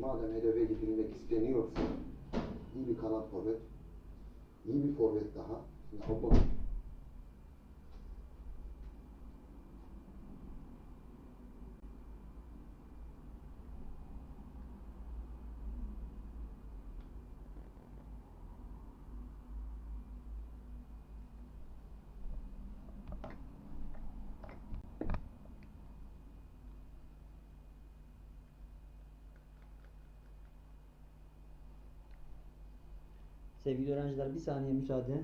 madem hedefe gidilmek isteniyorsa iyi bir kanat forvet, iyi bir forvet daha. Şimdi Avrupa Sevgili öğrenciler bir saniye müsaade.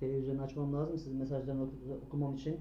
Televizyonu açmam lazım sizin mesajlarını oku- okumam için.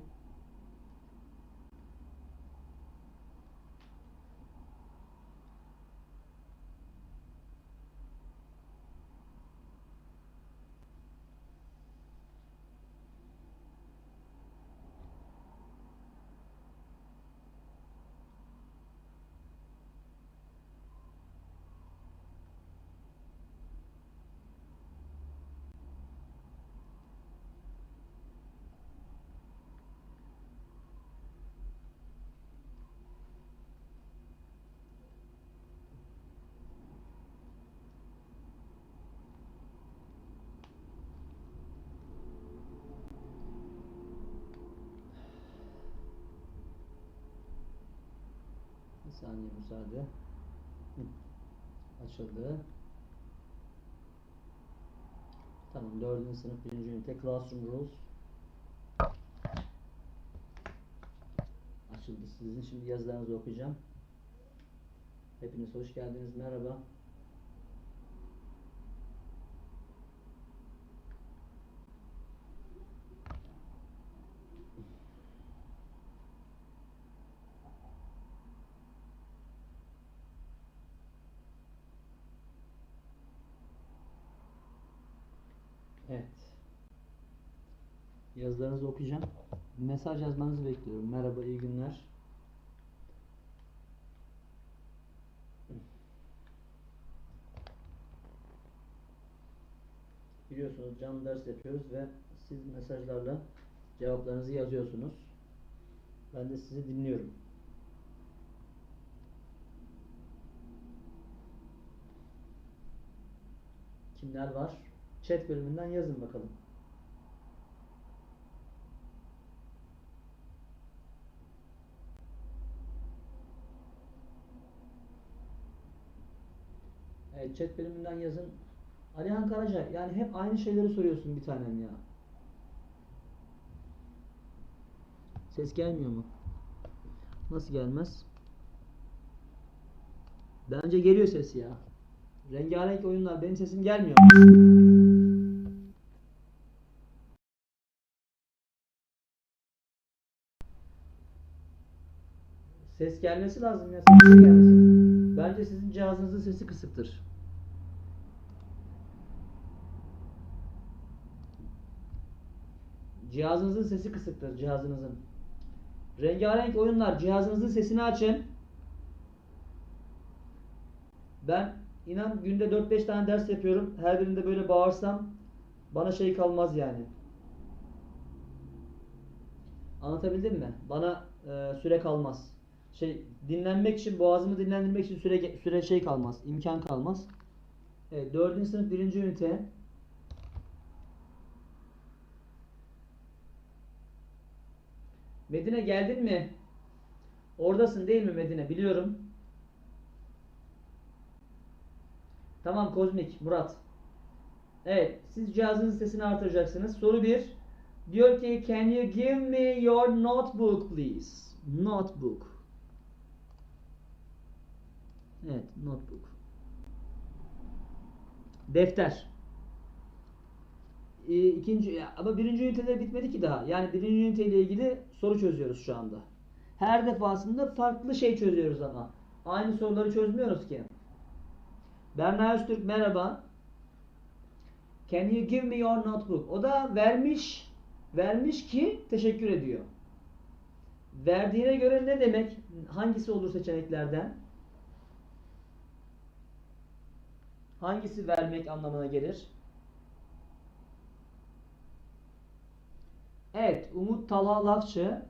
Bir saniye müsaade. Açıldı. Tamam dördüncü sınıf birinci ünite Classroom Rules. Açıldı. Sizin şimdi yazılarınızı okuyacağım. Hepiniz hoş geldiniz. Merhaba. Evet. Yazılarınızı okuyacağım. Mesaj yazmanızı bekliyorum. Merhaba, iyi günler. Biliyorsunuz canlı ders yapıyoruz ve siz mesajlarla cevaplarınızı yazıyorsunuz. Ben de sizi dinliyorum. Kimler var? Chat bölümünden yazın bakalım. Evet chat bölümünden yazın. Alihan Karaca yani hep aynı şeyleri soruyorsun bir tanem ya. Ses gelmiyor mu? Nasıl gelmez? Bence geliyor ses ya. Rengarenk oyunlar benim sesim gelmiyor. Ses gelmesi lazım ya. Ses niye gelmesin? Bence sizin cihazınızın sesi kısıktır. Cihazınızın sesi kısıktır cihazınızın. Rengarenk oyunlar cihazınızın sesini açın. Ben inan günde 4-5 tane ders yapıyorum. Her birinde böyle bağırsam bana şey kalmaz yani. Anlatabildim mi? Bana e, süre kalmaz. Şey dinlenmek için boğazımı dinlendirmek için süre süre şey kalmaz. imkan kalmaz. Evet, 4. sınıf 1. ünite. Medine geldin mi? Oradasın değil mi Medine? Biliyorum. Tamam Kozmik, Murat. Evet, siz cihazınızın sesini artıracaksınız. Soru 1. Diyor ki, can you give me your notebook please? Notebook. Evet, notebook. Defter. Ee, ikinci ya, ama birinci üniteler bitmedi ki daha. Yani birinci üniteyle ilgili soru çözüyoruz şu anda. Her defasında farklı şey çözüyoruz ama. Aynı soruları çözmüyoruz ki. Berna Öztürk merhaba. Can you give me your notebook? O da vermiş, vermiş ki teşekkür ediyor. Verdiğine göre ne demek? Hangisi olur seçeneklerden? Hangisi vermek anlamına gelir? Evet, Umut Talha Lafçı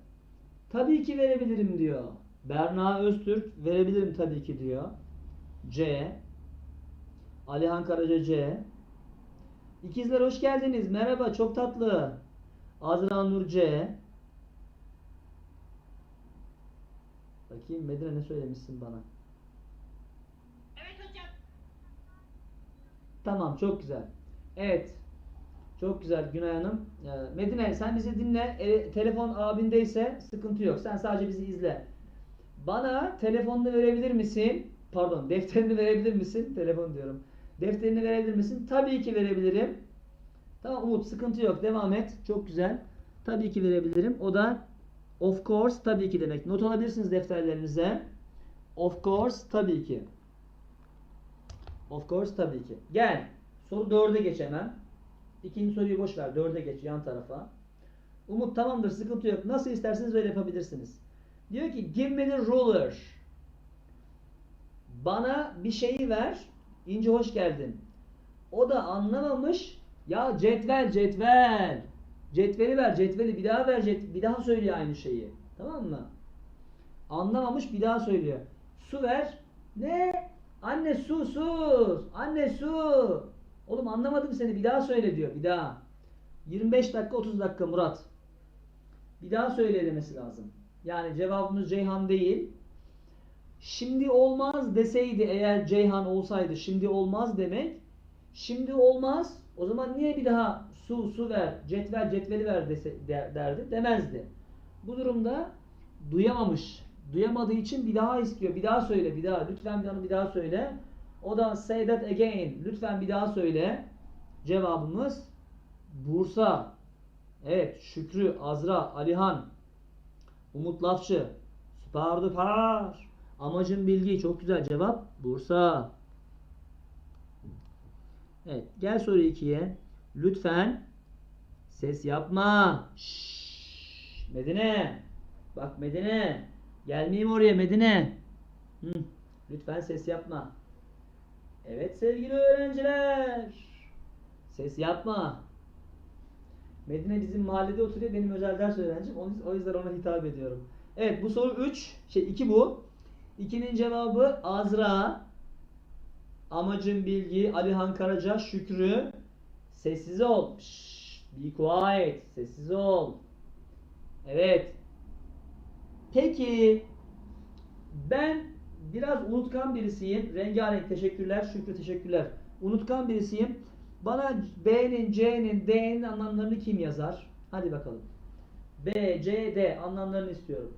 tabii ki verebilirim diyor. Berna Öztürk verebilirim tabii ki diyor. C. Alihan Karaca C. İkizler hoş geldiniz. Merhaba, çok tatlı. Azra Nur C. Bakayım Medine ne söylemişsin bana? Evet hocam. Tamam, çok güzel. Evet. Çok güzel Günay Hanım. Ee, Medine sen bizi dinle. E, telefon abindeyse sıkıntı yok. Sen sadece bizi izle. Bana telefonunu verebilir misin? Pardon, defterini verebilir misin? Telefon diyorum. Defterini verebilir misin? Tabii ki verebilirim. Tamam Umut sıkıntı yok. Devam et. Çok güzel. Tabii ki verebilirim. O da of course tabii ki demek. Not alabilirsiniz defterlerinize. Of course tabii ki. Of course tabii ki. Gel. Soru 4'e geç hemen. İkinci soruyu boş ver. 4'e geç yan tarafa. Umut tamamdır sıkıntı yok. Nasıl isterseniz öyle yapabilirsiniz. Diyor ki give me the ruler. Bana bir şeyi ver. İnce hoş geldin. O da anlamamış. Ya cetvel cetvel. Cetveli ver cetveli bir daha ver cet bir daha söylüyor aynı şeyi. Tamam mı? Anlamamış bir daha söylüyor. Su ver. Ne? Anne su su. Anne su. Oğlum anlamadım seni bir daha söyle diyor bir daha. 25 dakika 30 dakika Murat. Bir daha söyle demesi lazım. Yani cevabımız Ceyhan değil. Şimdi olmaz deseydi eğer Ceyhan olsaydı şimdi olmaz demek. Şimdi olmaz. O zaman niye bir daha su su ver, cetvel cetveli ver dese, der- derdi demezdi. Bu durumda duyamamış. Duyamadığı için bir daha istiyor. Bir daha söyle, bir daha. Lütfen onu bir daha söyle. O da say that again. Lütfen bir daha söyle. Cevabımız Bursa. Evet, Şükrü, Azra, Alihan, Umut Lafçı. Süper duper. Amacın bilgi. Çok güzel cevap. Bursa. Evet. Gel soru 2'ye. Lütfen ses yapma. Şşş. Medine. Bak Medine. Gelmeyeyim oraya Medine. Hı. Lütfen ses yapma. Evet sevgili öğrenciler. Ses yapma. Medine bizim mahallede oturuyor. Benim özel ders öğrencim. O yüzden ona hitap ediyorum. Evet bu soru 3. Şey 2 bu. 2'nin cevabı Azra. Amacın bilgi Alihan Karaca Şükrü. Sessiz ol. Şşş, be quiet. Sessiz ol. Evet. Peki ben biraz unutkan birisiyim. Rengarenk teşekkürler. Şükrü teşekkürler. Unutkan birisiyim. Bana B'nin, C'nin, D'nin anlamlarını kim yazar? Hadi bakalım. B, C, D anlamlarını istiyorum.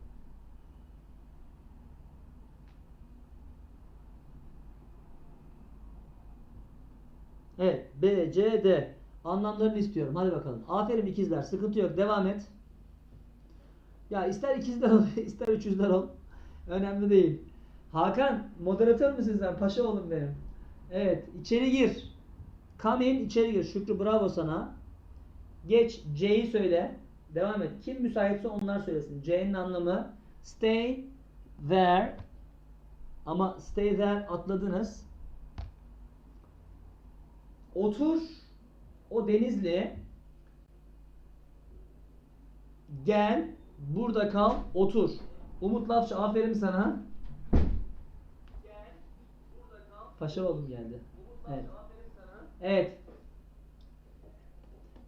Evet. B, C, D. Anlamlarını istiyorum. Hadi bakalım. Aferin ikizler. Sıkıntı yok. Devam et. Ya ister ikizler ol, ister üçüzler ol. Önemli değil. Hakan, moderatör müsün sen? Paşa oğlum benim. Evet. içeri gir. Come in, içeri gir. Şükrü bravo sana. Geç. C'yi söyle. Devam et. Kim müsaitse onlar söylesin. C'nin anlamı stay there ama stay there atladınız. Otur. O Denizli. Gel. Burada kal. Otur. Umut Lafçı aferin sana. Paşa oğlum geldi. Evet. Evet.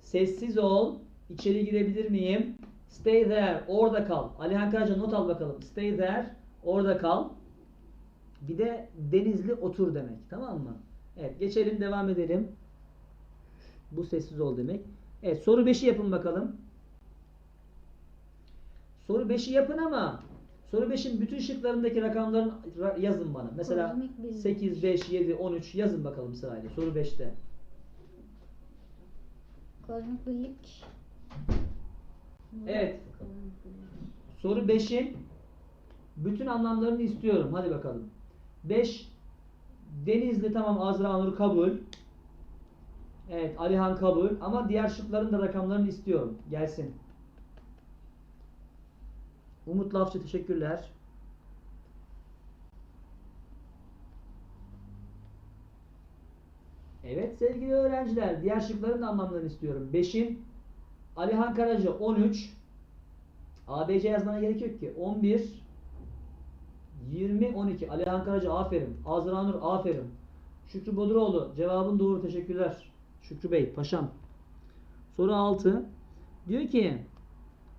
Sessiz ol. İçeri girebilir miyim? Stay there. Orada kal. Alihan Karaca not al bakalım. Stay there. Orada kal. Bir de Denizli otur demek. Tamam mı? Evet. Geçelim. Devam edelim. Bu sessiz ol demek. Evet. Soru 5'i yapın bakalım. Soru 5'i yapın ama soru 5'in bütün şıklarındaki rakamların ra- yazın bana. Mesela Kozmik bilgi. 8, 5, 7, 13 yazın bakalım sırayla. Soru 5'te. Kozmik birlik. Evet. Kozmik birlik. Soru 5'in bütün anlamlarını istiyorum. Hadi bakalım. 5 Denizli tamam Azra Nur kabul. Evet Alihan kabul ama diğer şıkların da rakamlarını istiyorum. Gelsin. Umut Lafçı teşekkürler. Evet sevgili öğrenciler diğer şıkların da anlamlarını istiyorum. 5'in Alihan Karaca 13 ABC yazmana gerek yok ki. 11 20-12. Alihan Karaca aferin. Azra Nur aferin. Şükrü Boduroğlu cevabın doğru teşekkürler. Şükrü Bey paşam. Soru 6. Diyor ki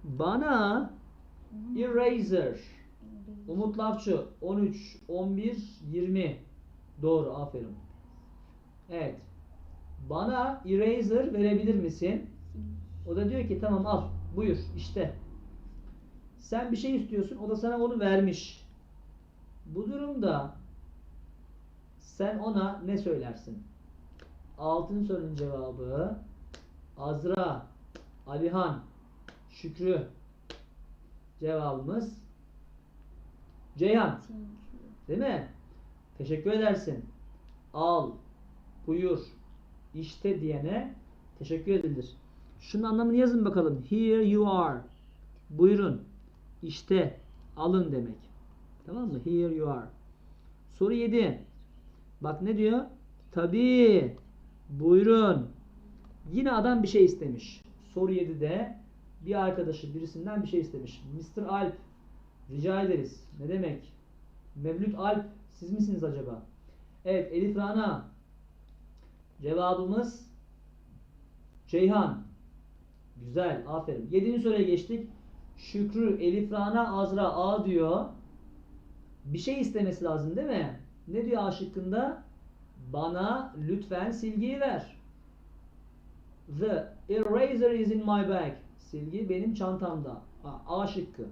bana eraser Umut Lafçı 13, 11, 20. Doğru aferin. Evet. Bana eraser verebilir misin? O da diyor ki tamam al buyur işte. Sen bir şey istiyorsun o da sana onu vermiş. Bu durumda sen ona ne söylersin? Altın sorunun cevabı Azra, Alihan, Şükrü. Cevabımız Ceyhan. Değil mi? Teşekkür edersin. Al, buyur, işte diyene teşekkür edilir. Şunun anlamını yazın bakalım. Here you are. Buyurun. İşte alın demek. Tamam mı? Here you are. Soru 7. Bak ne diyor? Tabii. Buyurun. Yine adam bir şey istemiş. Soru 7'de bir arkadaşı birisinden bir şey istemiş. Mr. Alp rica ederiz. Ne demek? Mevlüt Alp siz misiniz acaba? Evet Elif Rana. Cevabımız Ceyhan. Güzel, aferin. Yedinci soruya geçtik. Şükrü, Elif Rana, Azra A diyor. Bir şey istemesi lazım değil mi? Ne diyor A şıkkında? Bana lütfen silgiyi ver. The eraser is in my bag. Silgi benim çantamda. A, A şıkkı.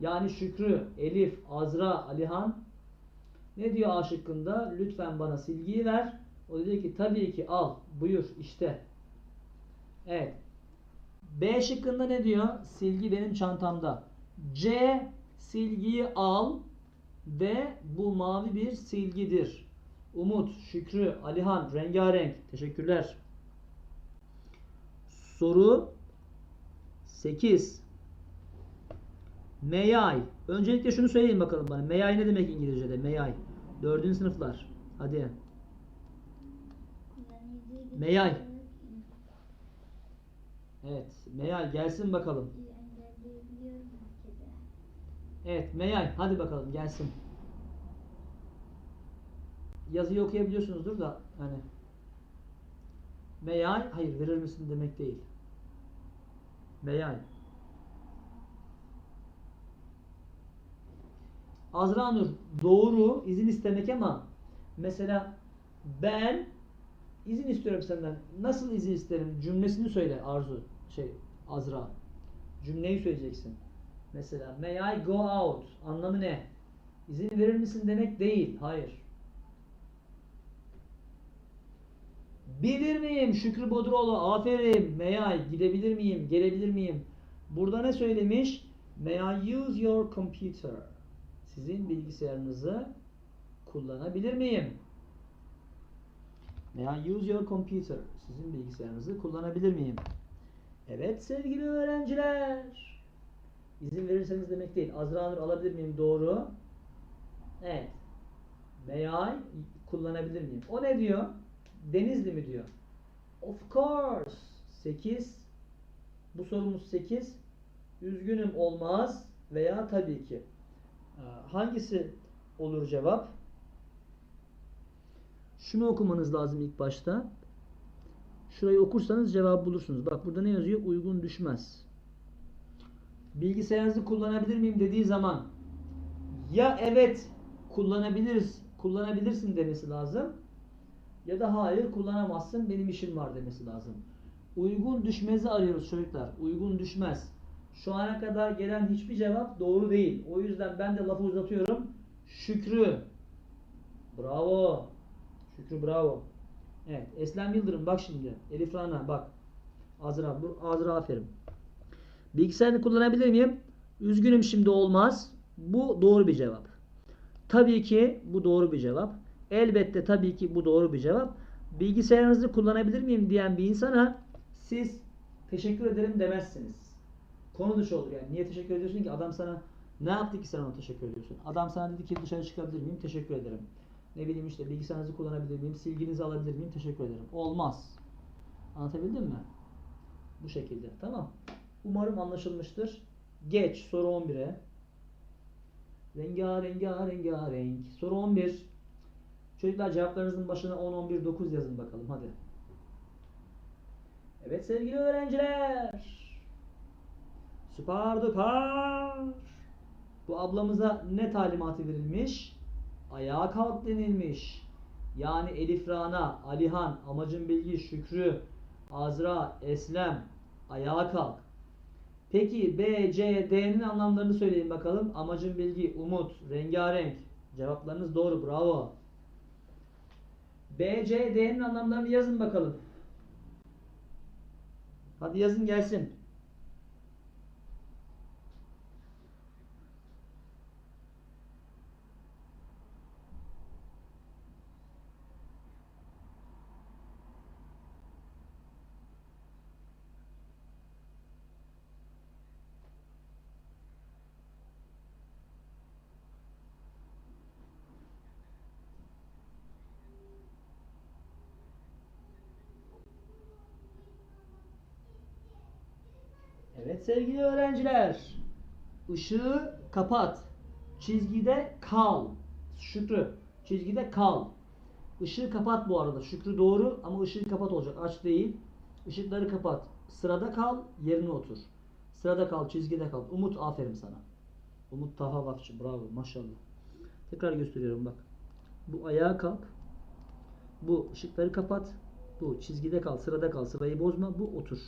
Yani Şükrü, Elif, Azra, Alihan ne diyor A şıkkında? Lütfen bana silgiyi ver. O da ki tabii ki al. Buyur işte. Evet. B şıkkında ne diyor? Silgi benim çantamda. C silgiyi al. D bu mavi bir silgidir. Umut, Şükrü, Alihan, rengarenk. Teşekkürler. Soru 8. May I? Öncelikle şunu söyleyin bakalım bana. May I ne demek İngilizce'de? May I. Dördüncü sınıflar. Hadi. May I? Evet. May I gelsin bakalım. Evet. May I? Hadi bakalım gelsin. Yazıyı okuyabiliyorsunuzdur da hani. May I? Hayır verir misin demek değil. May I? Azra Nur doğru izin istemek ama mesela ben izin istiyorum senden. Nasıl izin isterim? Cümlesini söyle Arzu. Şey Azra. Cümleyi söyleyeceksin. Mesela may I go out? Anlamı ne? İzin verir misin demek değil. Hayır. Bilir miyim? Şükrü Boduroğlu. Aferin. May I? Gidebilir miyim? Gelebilir miyim? Burada ne söylemiş? May I use your computer? Sizin bilgisayarınızı kullanabilir miyim? May I use your computer? Sizin bilgisayarınızı kullanabilir miyim? Evet sevgili öğrenciler. İzin verirseniz demek değil. Azra Nur alabilir miyim? Doğru. Evet. May I kullanabilir miyim? O ne diyor? Denizli mi diyor? Of course. 8. Bu sorumuz 8. Üzgünüm olmaz veya tabii ki. Ee, Hangisi olur cevap? Şunu okumanız lazım ilk başta. Şurayı okursanız cevabı bulursunuz. Bak burada ne yazıyor? Uygun düşmez. Bilgisayarınızı kullanabilir miyim dediği zaman ya evet kullanabiliriz, kullanabilirsin demesi lazım ya da hayır kullanamazsın benim işim var demesi lazım. Uygun düşmezi arıyoruz çocuklar. Uygun düşmez. Şu ana kadar gelen hiçbir cevap doğru değil. O yüzden ben de lafı uzatıyorum. Şükrü. Bravo. Şükrü bravo. Evet. Eslem Yıldırım bak şimdi. Elif Rana bak. Azra, Azra aferin. Bilgisayarını kullanabilir miyim? Üzgünüm şimdi olmaz. Bu doğru bir cevap. Tabii ki bu doğru bir cevap. Elbette tabii ki bu doğru bir cevap. Bilgisayarınızı kullanabilir miyim diyen bir insana siz teşekkür ederim demezsiniz. Konu dışı olur yani. Niye teşekkür ediyorsun ki? Adam sana ne yaptı ki sen ona teşekkür ediyorsun? Adam sana dedi ki dışarı çıkabilir miyim? Teşekkür ederim. Ne bileyim işte bilgisayarınızı kullanabilir miyim? Silginizi alabilir miyim? Teşekkür ederim. Olmaz. Anlatabildim mi? Bu şekilde. Tamam. Umarım anlaşılmıştır. Geç soru 11'e. Rengarenk rengarenk. Soru 11. Çocuklar cevaplarınızın başına 10, 11, 9 yazın bakalım hadi. Evet sevgili öğrenciler. Süper duper. Bu ablamıza ne talimatı verilmiş? Ayağa kalk denilmiş. Yani Elif Rana, Alihan, Amacın Bilgi, Şükrü, Azra, Eslem ayağa kalk. Peki B, C, D'nin anlamlarını söyleyin bakalım. Amacın bilgi, umut, rengarenk. Cevaplarınız doğru. Bravo. B, C, D'nin anlamlarını yazın bakalım. Hadi yazın gelsin. Evet sevgili öğrenciler. Işığı kapat. Çizgide kal. Şükrü. Çizgide kal. Işığı kapat bu arada. Şükrü doğru ama ışığı kapat olacak. Aç değil. Işıkları kapat. Sırada kal. Yerine otur. Sırada kal. Çizgide kal. Umut aferin sana. Umut Taha Vakçı. Bravo. Maşallah. Tekrar gösteriyorum bak. Bu ayağa kalk. Bu ışıkları kapat. Bu çizgide kal. Sırada kal. Sırayı bozma. Bu otur.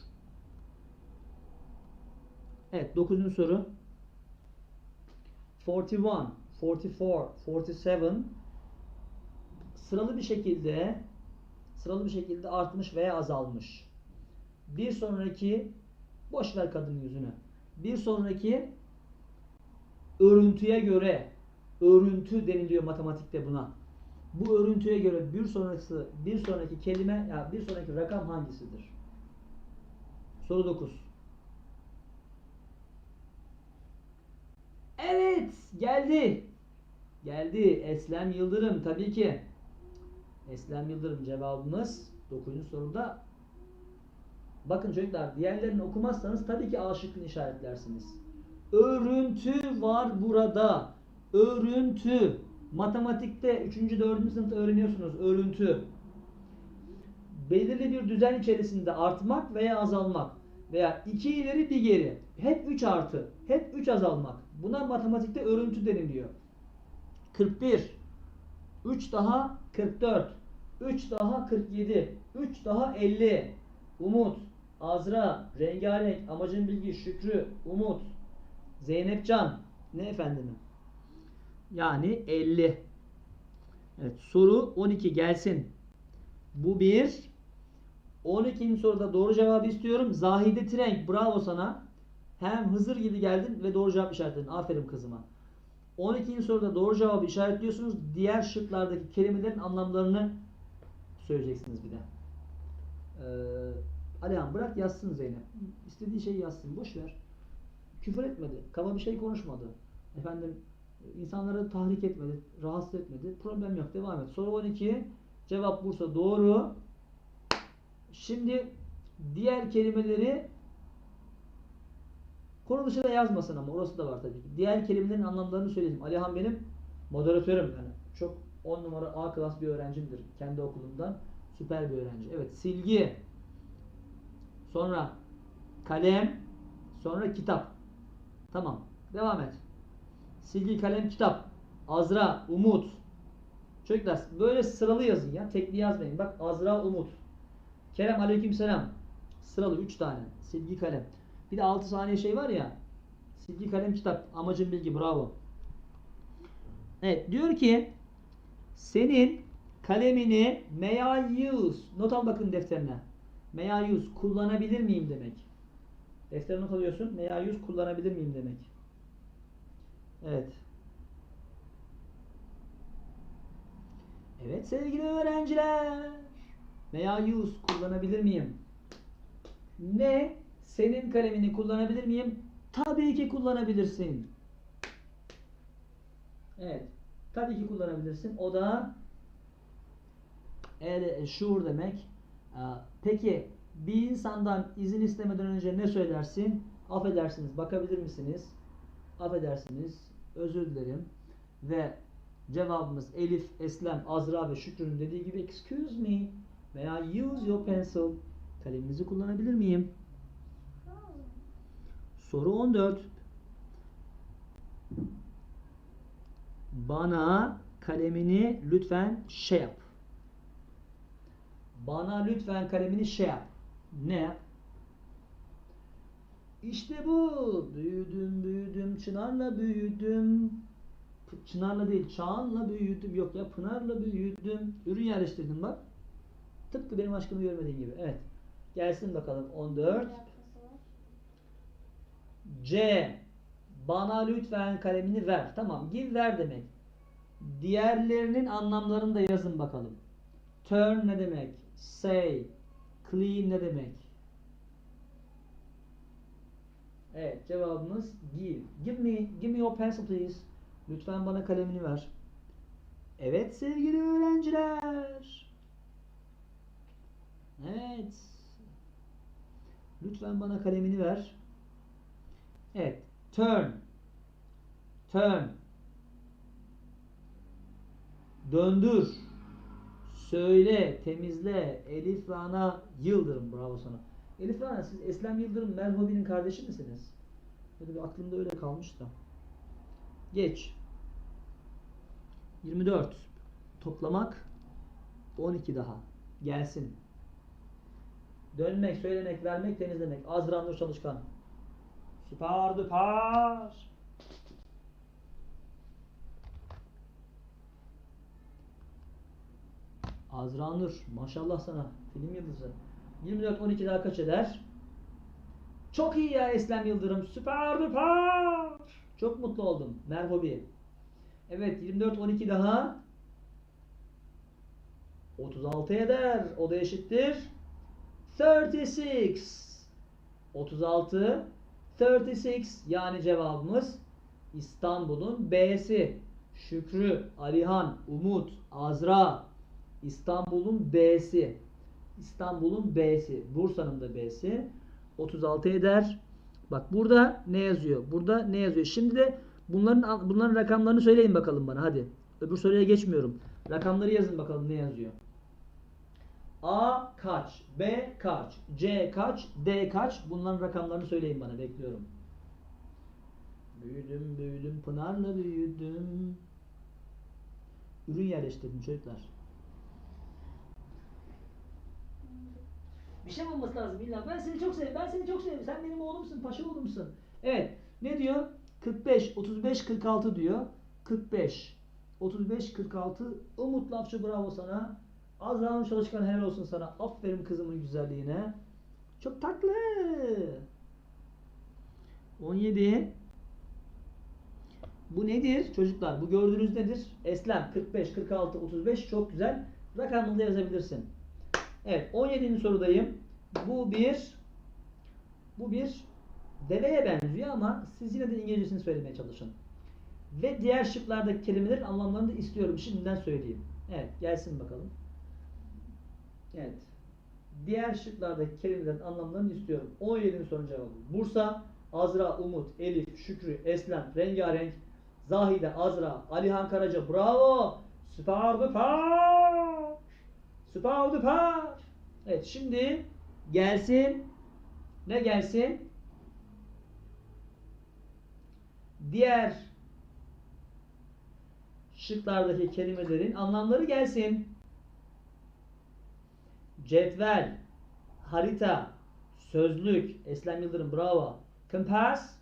Evet 9. soru. 41, 44, 47 sıralı bir şekilde sıralı bir şekilde artmış veya azalmış. Bir sonraki boş ver kadın yüzünü. Bir sonraki örüntüye göre örüntü deniliyor matematikte buna. Bu örüntüye göre bir sonraki bir sonraki kelime ya bir sonraki rakam hangisidir? Soru 9. Evet, geldi. Geldi. Eslem Yıldırım tabii ki. Eslem Yıldırım cevabımız 9. soruda. Bakın çocuklar diğerlerini okumazsanız tabii ki A işaretlersiniz. Örüntü var burada. Örüntü. Matematikte 3. 4. sınıfta öğreniyorsunuz örüntü. Belirli bir düzen içerisinde artmak veya azalmak veya iki ileri bir geri. Hep 3 artı. Hep 3 azalmak. Buna matematikte örüntü deniliyor. 41. 3 daha 44. 3 daha 47. 3 daha 50. Umut, Azra, Rengarenk, Amacın Bilgi, Şükrü, Umut, Zeynepcan. Ne efendim? Yani 50. Evet soru 12 gelsin. Bu bir. 12. soruda doğru cevabı istiyorum. Zahide Trenk bravo sana. Hem Hızır gibi geldin ve doğru cevap işaretledin. Aferin kızıma. 12. soruda doğru cevabı işaretliyorsunuz. Diğer şıklardaki kelimelerin anlamlarını söyleyeceksiniz bir de. Ee, Alihan bırak yazsın Zeynep. İstediği şeyi yazsın. Boş ver. Küfür etmedi. Kaba bir şey konuşmadı. Efendim insanları tahrik etmedi. Rahatsız etmedi. Problem yok. Devam et. Soru 12. Cevap Bursa doğru. Şimdi diğer kelimeleri konu dışında yazmasın ama orası da var tabii ki. Diğer kelimelerin anlamlarını söyleyeyim. Alihan benim moderatörüm yani. Çok 10 numara A klas bir öğrencimdir kendi okulundan. Süper bir öğrenci. Evet silgi. Sonra kalem. Sonra kitap. Tamam. Devam et. Silgi, kalem, kitap. Azra, Umut. Çocuklar böyle sıralı yazın ya. Tekli yazmayın. Bak Azra, Umut. Kerem aleykümselam. Sıralı 3 tane. Silgi kalem. Bir de 6 saniye şey var ya. Silgi kalem kitap. Amacın bilgi. Bravo. Evet. Diyor ki senin kalemini may I use? Not al bakın defterine. May I use? Kullanabilir miyim demek. Defterine not alıyorsun. May I use? Kullanabilir miyim demek. Evet. Evet sevgili öğrenciler. May I use kullanabilir miyim? Ne? Senin kalemini kullanabilir miyim? Tabii ki kullanabilirsin. Evet. Tabii ki kullanabilirsin. O da eğer sure demek. Aa, Peki bir insandan izin istemeden önce ne söylersin? Affedersiniz bakabilir misiniz? Affedersiniz Özür dilerim. Ve cevabımız Elif, Eslem, Azra ve Şükrü'nün dediği gibi excuse me, I use your pencil? Kaleminizi kullanabilir miyim? Soru 14. Bana kalemini lütfen şey yap. Bana lütfen kalemini şey yap. Ne yap? İşte bu. Büyüdüm, büyüdüm, çınarla büyüdüm. Çınarla değil, çağanla büyüdüm. Yok ya, pınarla büyüdüm. Ürün yerleştirdim bak. Tıpkı benim aşkımı görmediğin gibi. Evet. Gelsin bakalım 14. C. Bana lütfen kalemini ver. Tamam, give ver demek. Diğerlerinin anlamlarını da yazın bakalım. Turn ne demek? Say. Clean ne demek? Evet, cevabımız give. Give me, give me your pencil please. Lütfen bana kalemini ver. Evet sevgili öğrenciler. Evet. Lütfen bana kalemini ver. Evet. Turn. Turn. Döndür. Söyle, temizle. Elif Rana Yıldırım. Bravo sana. Elif Rana siz Eslem Yıldırım Merhobi'nin kardeşi misiniz? Böyle bir aklımda öyle kalmış da. Geç. 24. Toplamak 12 daha. Gelsin. Dönmek, söylemek, vermek, temizlemek. Azra Çalışkan. Süper düper. Azra Nur. Maşallah sana. Film yıldızı. 24 12 daha kaç eder? Çok iyi ya Eslem Yıldırım. Süper düper. Çok mutlu oldum. Merhobi. Evet 24 12 daha 36 eder. O da eşittir. 36. 36 36 yani cevabımız İstanbul'un B'si. Şükrü, Alihan, Umut, Azra İstanbul'un B'si. İstanbul'un B'si. Bursa'nın da B'si. 36 eder. Bak burada ne yazıyor? Burada ne yazıyor? Şimdi de bunların bunların rakamlarını söyleyin bakalım bana hadi. Öbür soruya geçmiyorum. Rakamları yazın bakalım ne yazıyor. A kaç? B kaç? C kaç? D kaç? Bunların rakamlarını söyleyin bana bekliyorum. Büyüdüm büyüdüm Pınar'la büyüdüm. Ürün yerleştirdim çocuklar. Bir şey mi olması lazım illa. Ben seni çok seviyorum. Ben seni çok seviyorum. Sen benim oğlumsun, paşa oğlumsun. Evet. Ne diyor? 45, 35, 46 diyor. 45, 35, 46. Umut Lafçı bravo sana. Azra'nın çalışkan helal olsun sana. Aferin kızımın güzelliğine. Çok tatlı. 17. Bu nedir çocuklar? Bu gördüğünüz nedir? Eslem 45, 46, 35 çok güzel. Rakamını da yazabilirsin. Evet 17. sorudayım. Bu bir bu bir deveye benziyor ama siz yine de İngilizcesini söylemeye çalışın. Ve diğer şıklardaki kelimelerin anlamlarını da istiyorum. Şimdiden söyleyeyim. Evet gelsin bakalım. Evet. Diğer şıklardaki kelimelerin anlamlarını istiyorum. 17. sorunun cevabı. Bursa, Azra, Umut, Elif, Şükrü, Eslem, Rengarenk, Zahide, Azra, Alihan Karaca. Bravo! Süper duper! Süper duper! Evet şimdi gelsin. Ne gelsin? Diğer şıklardaki kelimelerin anlamları gelsin. Cetvel, harita, sözlük, Eslem Yıldırım bravo. Compass,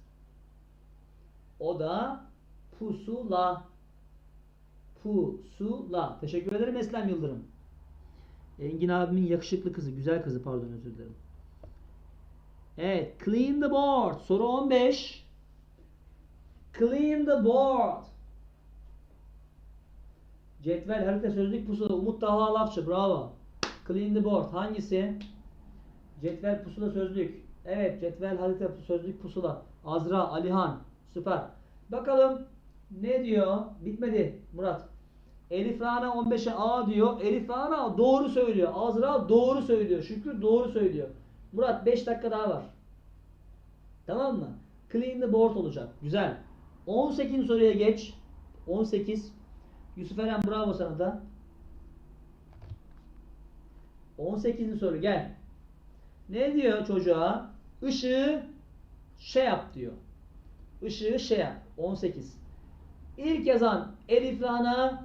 o da pusula. Pusula. Teşekkür ederim Eslem Yıldırım. Engin abimin yakışıklı kızı, güzel kızı pardon özür dilerim. Evet, clean the board. Soru 15. Clean the board. Cetvel, harita, sözlük, pusula. Umut Talha Lafçı, bravo. Clean the board. Hangisi? Cetvel, pusula, sözlük. Evet, cetvel, harita, sözlük, pusula. Azra, Alihan. Süper. Bakalım ne diyor? Bitmedi Murat. Elif Rana 15'e A diyor. Elif Rana doğru söylüyor. Azra doğru söylüyor. Şükrü doğru söylüyor. Murat 5 dakika daha var. Tamam mı? Clean the board olacak. Güzel. 18. soruya geç. 18. Yusuf Eren bravo sana da. 18. soru gel. Ne diyor çocuğa? Işığı şey yap diyor. Işığı şey yap. 18. İlk yazan Elif Rana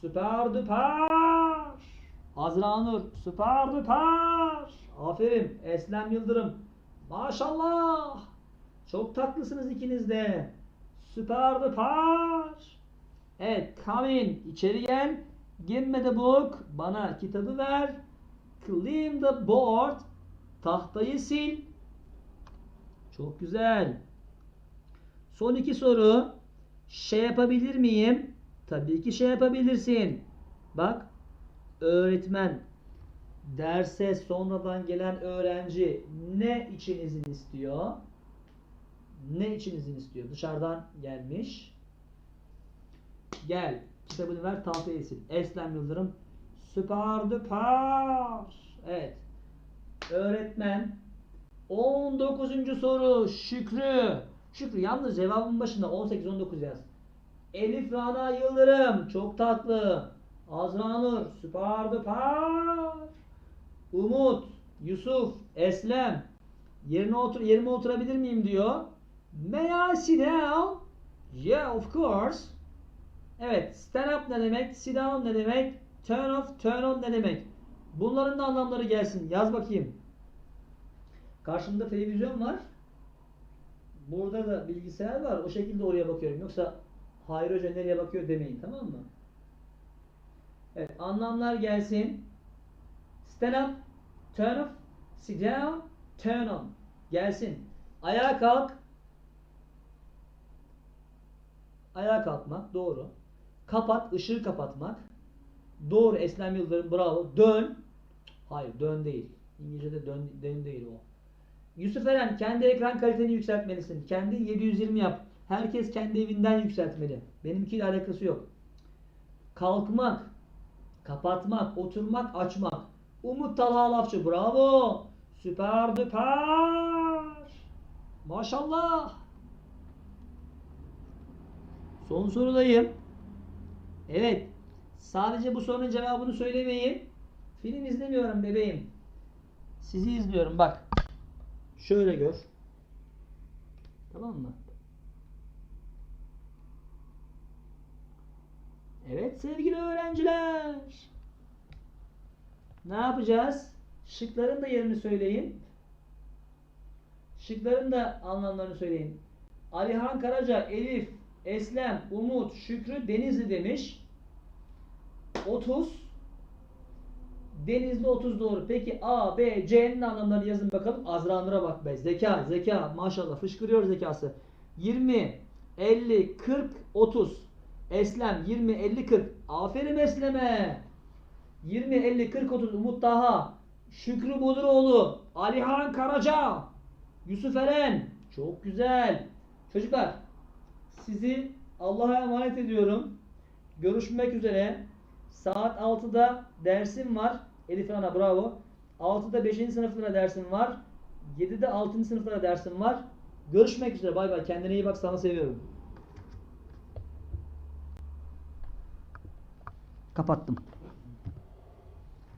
süper düper. Azra Nur süper düper. Aferin. Eslem Yıldırım. Maşallah. Çok tatlısınız ikiniz de. Süper düper. Evet, come in. İçeri gel. Give me the book. Bana kitabı ver. Clean the board. Tahtayı sil. Çok güzel. Son iki soru. Şey yapabilir miyim? Tabii ki şey yapabilirsin. Bak. Öğretmen derse sonradan gelen öğrenci ne için izin istiyor? Ne için izin istiyor? Dışarıdan gelmiş. Gel. Kitabını ver tahtaya sil. Eslem Yıldırım. Süper düper. Evet. Öğretmen 19. soru Şükrü. Şükrü yalnız cevabın başında 18-19 yaz. Elif Rana Yıldırım çok tatlı. Azra Nur süper düper. Umut, Yusuf, Eslem yerine otur yerime oturabilir miyim diyor. May I sit down? Yeah of course. Evet, stand up ne demek? Sit down ne demek? Turn off, turn on ne demek? Bunların da anlamları gelsin. Yaz bakayım. Karşımda televizyon var. Burada da bilgisayar var. O şekilde oraya bakıyorum. Yoksa Hayır Hoca nereye bakıyor demeyin. Tamam mı? Evet, anlamlar gelsin. Stand up, turn off, sit down, turn on. Gelsin. Ayağa kalk. Ayağa kalkmak. Doğru. Kapat. ışığı kapatmak. Doğru. Eslem Yıldırım. Bravo. Dön. Hayır. Dön değil. İngilizce'de dön, dön değil o. Yusuf Eren kendi ekran kaliteni yükseltmelisin. Kendi 720 yap. Herkes kendi evinden yükseltmeli. Benimkiyle alakası yok. Kalkmak, kapatmak, oturmak, açmak. Umut Talha Lafçı bravo. Süper düper. Maşallah. Son sorudayım. Evet. Sadece bu sorunun cevabını söylemeyin. Film izlemiyorum bebeğim. Sizi izliyorum bak. Şöyle gör. Tamam mı? Evet sevgili öğrenciler. Ne yapacağız? Şıkların da yerini söyleyin. Şıkların da anlamlarını söyleyin. Alihan Karaca, Elif, Eslem, Umut, Şükrü, Denizli demiş. 30. Denizli 30 doğru. Peki A, B, C'nin anlamlarını yazın bakalım. Azra Nur'a bak be. Zeka, zeka. Maşallah fışkırıyor zekası. 20, 50, 40, 30. Eslem 20, 50, 40. Aferin Eslem'e. 20, 50, 40, 30. Umut Daha. Şükrü Buluroğlu. Alihan Karaca. Yusuf Eren. Çok güzel. Çocuklar sizi Allah'a emanet ediyorum. Görüşmek üzere. Saat 6'da dersim var. Elif Ana bravo. 6'da 5. sınıflara dersim var. 7'de 6. sınıflara dersim var. Görüşmek üzere. Bay bay. Kendine iyi bak. Sana seviyorum. Kapattım.